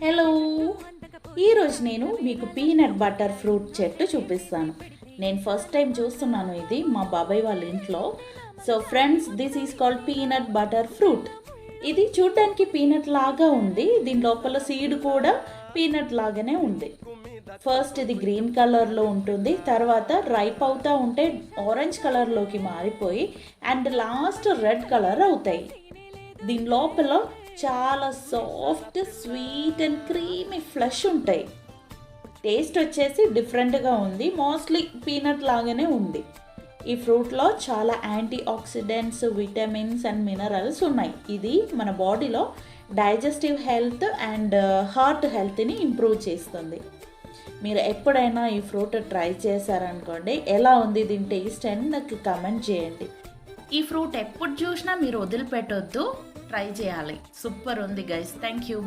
Hello ఈరోజు నేను మీకు పీనట్ బటర్ ఫ్రూట్ చెట్టు చూపిస్తాను. నేను ఫస్ట్ టైం చూస్తున్నాను ఇది మా బాబాయ్ వాళ్ళ ఇంట్లో. So friends this is called peanut butter fruit ఇది చూడ్డానికి పీనట్ లాగా ఉంది. దీని లోపల సీడ్ కూడా పీనట్ లాగానే ఉంది. ఫస్ట్ ఇది గ్రీన్ కలర్లో ఉంటుంది. తర్వాత రైప్ అవుతూ ఉంటే ఆరెంజ్ కలర్లోకి మారిపోయి అండ్ లాస్ట్ రెడ్ కలర్ అవుతాయి. దీని లోపల చాలా soft sweet and creamy flesh ఉంటాయి. టేస్ట్ వచ్చేసి డిఫరెంట్గా ఉంది. మోస్ట్లీ పీనట్ లాగానే ఉంది. ఈ ఫ్రూట్లో చాలా antioxidants vitamins and minerals ఉన్నాయి. ఇది మన బాడీలో డైజెస్టివ్ హెల్త్ అండ్ హార్ట్ హెల్త్ని ఇంప్రూవ్ చేస్తుంది. మీరు ఎప్పుడైనా ఈ ఫ్రూట్ ట్రై చేశారనుకోండి ఎలా ఉంది దీని టేస్ట్ అని నాకు కమెంట్ చేయండి. ఈ ఫ్రూట్ ఎప్పుడు చూసినా మీరు వదిలిపెట్టొద్దు. ట్రై చేయాలి. సూపర్ ఉంది గైస్ థ్యాంక్ యూ